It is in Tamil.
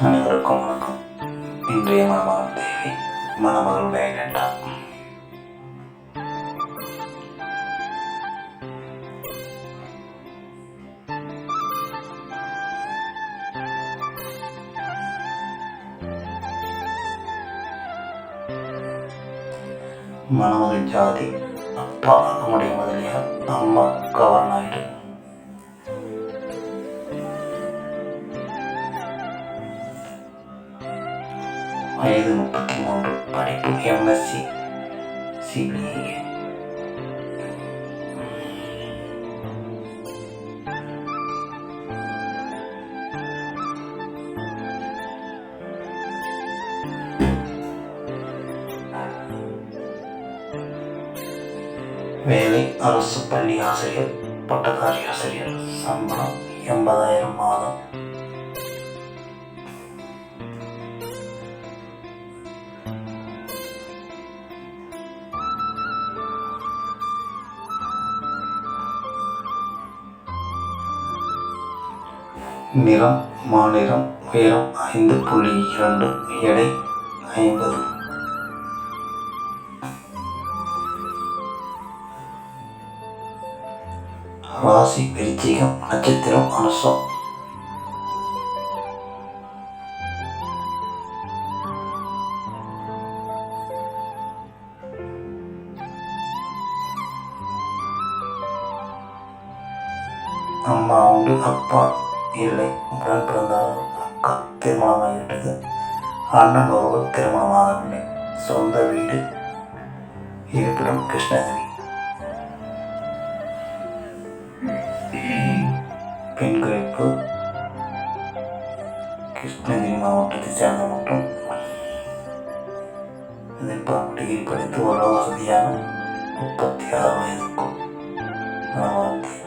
அனைவருக்கும் வணக்கம் இன்றைய மணமகன் தேவி மணமகளுடைய அஜெண்டா மணமகள் ஜாதி அப்பா அகமுடைய முதலியார் அம்மா கவர்னாயிடு வயது முப்பத்தி மூன்று படிப்பு எம்எஸ்சி சிபிஏ வேலை அரசு பள்ளி ஆசிரியர் பட்டதாரி ஆசிரியர். சம்பளம் எண்பதாயிரம் மாதம். நிறம் மாநிறம் உயரம் ஐந்து புள்ளி இரண்டு எடை ஐம்பது. ராசி விருச்சிகம் நட்சத்திரம் அனுசம் அம்மா உண்டு அப்பா இல்லை. உடன் பிறந்தவர் அக்கா திருமணமாகிவிட்டது. அண்ணன் ஒருவர் திருமணமாகவில்லை. சொந்த வீடு இருப்பிடம் கிருஷ்ணகிரி. பெண் குறிப்பு கிருஷ்ணகிரி மாவட்டத்தை சேர்ந்த மட்டும் எதிர்பார்ப்பு டிகிரி படித்து ஒரு வசதியான முப்பத்தி ஆறு வயதுக்கும் மணவாழ்க்கை